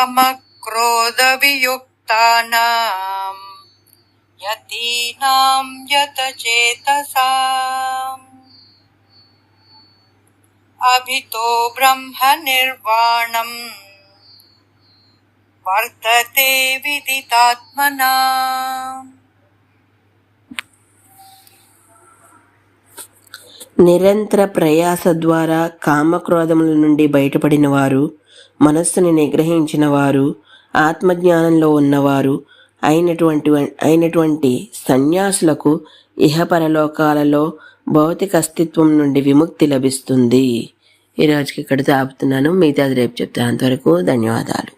कामक्रोधवियुक्तानाम् यतीनां यतचेतसाम् अभितो ब्रह्मनिर्वाणम् वर्तते विदितात्मना నిరంతర ప్రయాస ద్వారా కామక్రోధముల నుండి బయటపడిన వారు మనస్సుని నిగ్రహించిన వారు ఆత్మజ్ఞానంలో ఉన్నవారు అయినటువంటి అయినటువంటి సన్యాసులకు ఇహపరలోకాలలో భౌతిక అస్తిత్వం నుండి విముక్తి లభిస్తుంది. ఈ రోజుకి ఇక్కడ ఆపుతున్నాను. మిగతాది రేపు చెప్తాను. అంతవరకు ధన్యవాదాలు.